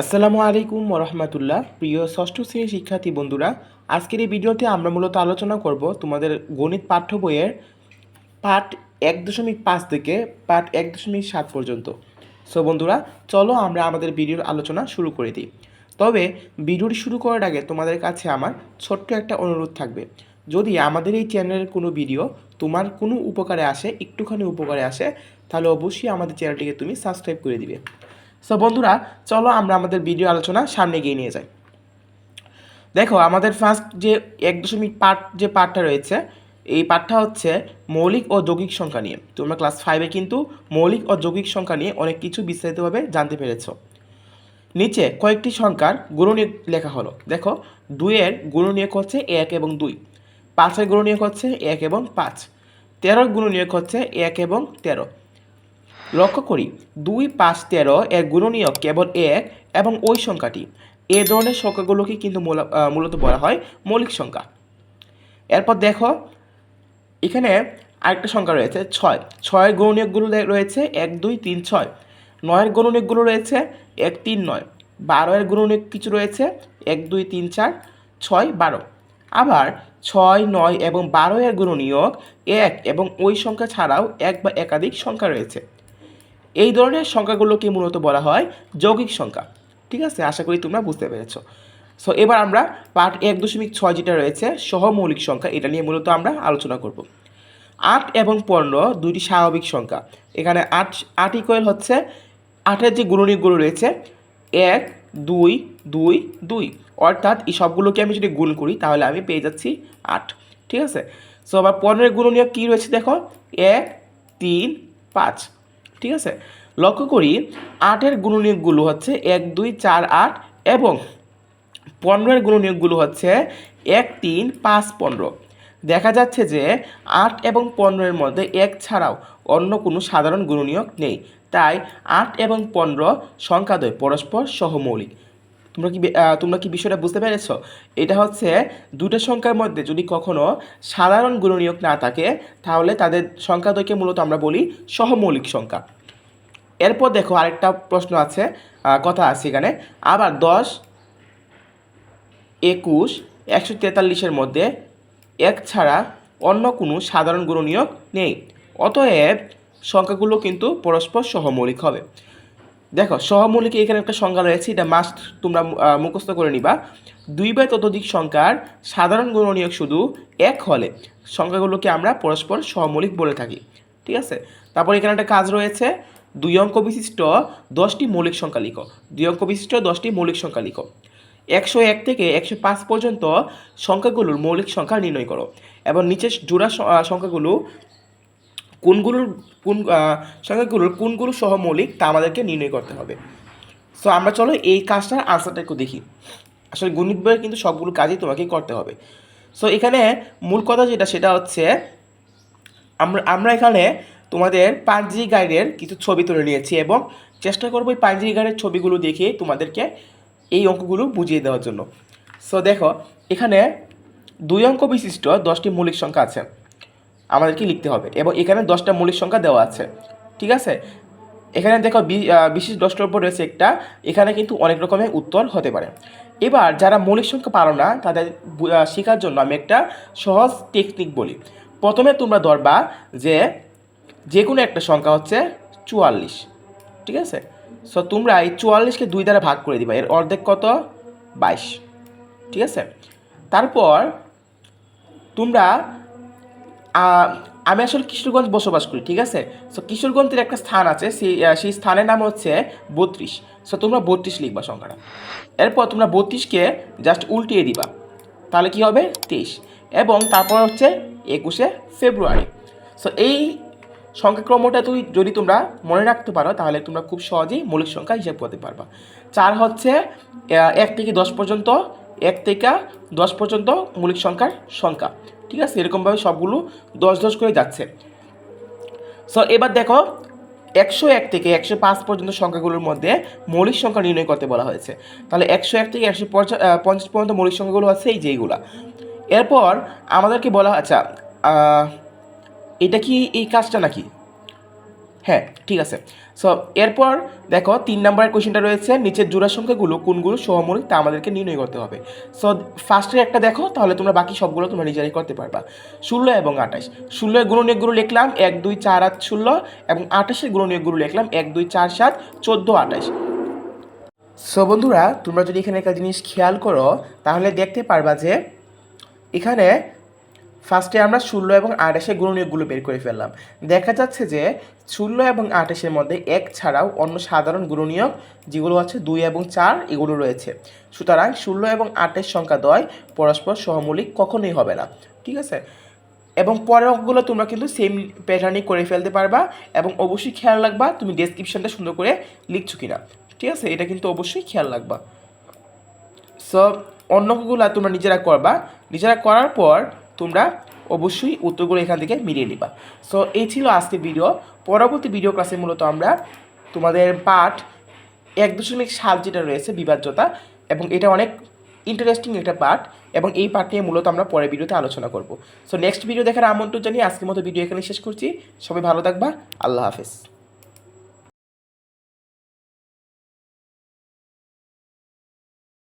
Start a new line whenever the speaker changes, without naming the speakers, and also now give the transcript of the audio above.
আসসালামু আলাইকুম রহমতুল্লাহ প্রিয় ষষ্ঠ শ্রেণির শিক্ষার্থী বন্ধুরা, আজকের এই ভিডিওতে আমরা মূলত আলোচনা করব তোমাদের গণিত পাঠ্য বইয়ের পাঠ এক দশমিক পাঁচ থেকে পাঠ এক দশমিক সাত পর্যন্ত। সো বন্ধুরা, চলো আমরা আমাদের ভিডিওর আলোচনা শুরু করে দিই। তবে ভিডিওটি শুরু করার আগে তোমাদের কাছে আমার ছোট্ট একটা অনুরোধ থাকবে। যদি আমাদের এই চ্যানেলের কোনো ভিডিও তোমার কোনো উপকারে আসে, একটুখানি উপকারে আসে, তাহলে অবশ্যই আমাদের চ্যানেলটিকে তুমি সাবস্ক্রাইব করে দিবে। সো বন্ধুরা, চলো আমরা আমাদের ভিডিও আলোচনা সামনে এগিয়ে নিয়ে যাই। দেখো, আমাদের ফার্স্ট যে এক দশমিক পার্ট যে পার্টটা রয়েছে, এই পাঠটা হচ্ছে মৌলিক ও যৌগিক সংখ্যা নিয়ে। তোমরা ক্লাস ফাইভে কিন্তু মৌলিক ও যৌগিক সংখ্যা নিয়ে অনেক কিছু বিস্তারিতভাবে জানতে পেরেছ। নিচে কয়েকটি সংখ্যার গুণনীয়ক লেখা হলো। দেখো, দুইয়ের গুণনীয়ক হচ্ছে এক এবং দুই। পাঁচের গুণনীয়ক হচ্ছে এক এবং পাঁচ। তেরোর গুণনীয়ক হচ্ছে এক এবং তেরো। লক্ষ্য করি, দুই পাঁচ তেরো এর গুণনীয়ক কেবল এক এবং ওই সংখ্যাটি। এ ধরনের সংখ্যাগুলোকে কিন্তু মূল- মূলত বলা হয় মৌলিক সংখ্যা। এরপর দেখো, এখানে আরেকটা সংখ্যা রয়েছে, ছয়। ছয়ের গুণনীয়কগুলো রয়েছে এক, দুই, তিন, ছয়। নয়ের গুণনীয়কগুলো রয়েছে এক, তিন, নয়। বারোয়ের গুণনীয়ক কিছু রয়েছে এক, দুই, তিন, চার, ছয়, বারো। আবার ছয়, নয় এবং বারো এর গুণনীয়ক এক এবং ওই সংখ্যা ছাড়াও এক বা একাধিক সংখ্যা রয়েছে। এই ধরনের সংখ্যাগুলোকে মূলত বলা হয় যৌগিক সংখ্যা। ঠিক আছে? আশা করি তোমরা বুঝতে পেরেছ। সো এবার আমরা পার্ট এক দশমিক ছয় যেটা রয়েছে, সহমৌলিক সংখ্যা, এটা নিয়ে মূলত আমরা আলোচনা করব। আট এবং পনেরো দুইটি স্বাভাবিক সংখ্যা। এখানে আট আট ইকুয়াল হচ্ছে আটের যে গুণনীয়কগুলো রয়েছে, এক, দুই দুই দুই। অর্থাৎ এই সবগুলোকে আমি যদি গুণ করি, তাহলে আমি পেয়ে যাচ্ছি আট। ঠিক আছে? সো আবার পনেরোর গুণনীয়ক কী রয়েছে দেখো? এক, তিন, পাঁচ। ঠিক আছে? লক্ষ্য করি আটের গুণনীয়কগুলো হচ্ছে এক, দুই, চার, আট এবং পনেরোর গুণনীয়কগুলো হচ্ছে এক, তিন, পাঁচ, পনেরো। দেখা যাচ্ছে যে আট এবং পনেরোর মধ্যে এক ছাড়াও অন্য কোনো সাধারণ গুণনীয়ক নেই। তাই আট এবং পনেরো সংখ্যাদ্বয় পরস্পর সহমৌলিক। তোমরা কি তোমরা কি বিষয়টা বুঝতে পেরেছ? এটা হচ্ছে দুটো সংখ্যার মধ্যে যদি কখনো সাধারণ গুণনীয়ক না থাকে, তাহলে তাদের সংখ্যাদ্বয়কে মূলত আমরা বলি সহমৌলিক সংখ্যা। এরপর দেখো আরেকটা প্রশ্ন আছে কথা আছে এখানে। আবার দশ, একুশ, একশো তেতাল্লিশের মধ্যে এক ছাড়া অন্য কোনো সাধারণ গুণনীয়ক নেই। অতএব সংখ্যাগুলো কিন্তু পরস্পর সহমৌলিক হবে। দেখো, সহমৌলিক এখানে একটা সংখ্যা রয়েছে, এটা মাস্ট তোমরা মুখস্থ করে নিবা। দুই বা ততোধিক সংখ্যার সাধারণ গুণনীয়ক শুধু এক হলে সংখ্যাগুলোকে আমরা পরস্পর সহমৌলিক বলে থাকি, ঠিক আছে? তারপর এখানে একটা কাজ রয়েছে, দুই অঙ্ক বিশিষ্ট দশটি মৌলিক সংখ্যা লিখো। দুই অঙ্ক বিশিষ্ট দশটি মৌলিক সংখ্যা লিখো। একশো এক থেকে একশো পাঁচ পর্যন্ত সংখ্যাগুলোর মৌলিক সংখ্যা নির্ণয় করো। এবং নিচের জোড়া সংখ্যাগুলো কোনগুলোর কোন সংখ্যাগুলোর কোনগুলো সহমৌলিক তা আমাদেরকে নির্ণয় করতে হবে। সো আমরা চলো এই কাজটার আনসারটা একটু দেখি। আসলে গণিত বইয়ের কিন্তু সবগুলো কাজই তোমাকে করতে হবে। সো এখানে মূল কথা যেটা, সেটা হচ্ছে আমরা আমরা এখানে তোমাদের পাঞ্জিরি গাইডের কিছু ছবি তুলে নিয়েছি এবং চেষ্টা করব এই পাঞ্জিরি গাইডের ছবিগুলো দেখে তোমাদেরকে এই অঙ্কগুলো বুঝিয়ে দেওয়ার জন্য। সো দেখো, এখানে দুই অঙ্ক বিশিষ্ট, দশটি মৌলিক সংখ্যা আছে। আমাদেরকে লিখতে হবে। এবং এখানে দশটা মৌলিক সংখ্যা দেওয়া আছে। ঠিক আছে? এখানে দেখো বিশেষ দশটার উপর রয়েছে একটা। এখানে কিন্তু অনেক রকমের উত্তর হতে পারে। এবার যারা মৌলিক সংখ্যা পারো না, তাদের শেখার জন্য আমি একটা সহজ টেকনিক বলি। প্রথমে তোমরা ধরবা যে যে কোনো একটা সংখ্যা হচ্ছে চুয়াল্লিশ। ঠিক আছে? সো তোমরা এই চুয়াল্লিশকে দুই দ্বারা ভাগ করে দিবা। এর অর্ধেক কত? বাইশ। ঠিক আছে? তারপর তোমরা আমি আসলে কিশোরগঞ্জ বসবাস করি, ঠিক আছে? সো কিশোরগঞ্জের একটা স্থান আছে, সেই স্থানের নাম হচ্ছে বত্রিশ। সো তোমরা বত্রিশ লিখবা সংখ্যাটা। এরপর তোমরা বত্রিশকে জাস্ট উল্টিয়ে দিবা। তাহলে কি হবে? তেইশ। এবং তারপর হচ্ছে একুশে ফেব্রুয়ারি। সো এই সংখ্যাক্রমটা তুই, যদি তোমরা মনে রাখতে পারো, তাহলে তোমরা খুব সহজেই মৌলিক সংখ্যা হিসাব করতে পারবা। চার হচ্ছে এক থেকে দশ পর্যন্ত, এক থেকে দশ পর্যন্ত মৌলিক সংখ্যার সংখ্যা। ঠিক আছে? এরকমভাবে সবগুলো দশ দশ করে যাচ্ছে। সো এবার দেখো, একশো এক থেকে একশো পাঁচ পর্যন্ত সংখ্যাগুলোর মধ্যে মৌলিক সংখ্যা নির্ণয় করতে বলা হয়েছে। তাহলে একশো এক থেকে একশো পঞ্চাশ পর্যন্ত মৌলিক সংখ্যাগুলো আছে এই যেইগুলা এরপর আমাদেরকে বলা আচ্ছা এটা কি এই কাজটা নাকি? হ্যাঁ ঠিক আছে। সো এরপর দেখো, তিন নম্বরের কোয়েশ্চেনটা রয়েছে, নিচের জোড়া সংখ্যাগুলো কোনগুলো সহমৌলিক তা আমাদেরকে নির্ণয় করতে হবে। সো ফার্স্টে একটা দেখো, তাহলে তোমরা বাকি সবগুলো তোমরা নিজেরাই করতে পারবা। ষোলো এবং আঠাশ। ষোলোর গুণনীয়কগুলো লিখলাম এক, দুই, চার, আট, ষোলো এবং আঠাশের গুণনীয়কগুলো লিখলাম এক, দুই, চার, সাত, চোদ্দ, আঠাশ। সো বন্ধুরা, তোমরা যদি এখানে একটা জিনিস খেয়াল করো, তাহলে দেখতে পারবা যে এখানে ফার্স্টে আমরা ষোলো এবং আঠাশের গুণনীয়কগুলো বের করে ফেললাম। দেখা যাচ্ছে যে ষোলো এবং আঠাশের মধ্যে এক ছাড়াও অন্য সাধারণ গুণনীয়ক যেগুলো আছে দুই এবং চার, এগুলো রয়েছে। সুতরাং ষোলো এবং আটের সংখ্যা দয় পরস্পর সহমূলিক কখনোই হবে না। ঠিক আছে? এবং পরের অঙ্কগুলো তোমরা কিন্তু সেম প্যাটার্নই করে ফেলতে পারবা এবং অবশ্যই খেয়াল রাখবা তুমি ডেসক্রিপশনটা সুন্দর করে লিখছো কিনা। ঠিক আছে? এটা কিন্তু অবশ্যই খেয়াল রাখবা। সো অন্যগুলো তোমরা নিজেরা করবা। নিজেরা করার পর তোমরা অবশ্যই উত্তরগুলো এখান থেকে মিলিয়ে নিবা। সো এই ছিল আজকের ভিডিও পরবর্তী ভিডিও ক্লাসে মূলত আমরা তোমাদের পাঠ এক দশমিক সাত যেটা রয়েছে, বিভাজ্যতা, এবং এটা অনেক ইন্টারেস্টিং একটা পার্ট এবং এই পার্ট নিয়ে মূলত আমরা পরের ভিডিওতে আলোচনা করব। সো নেক্সট ভিডিও দেখার আমন্ত্রণ জানিয়ে আজকের মতো ভিডিও এখানে শেষ করছি। সবাই ভালো থাকবা। আল্লাহ হাফেজ।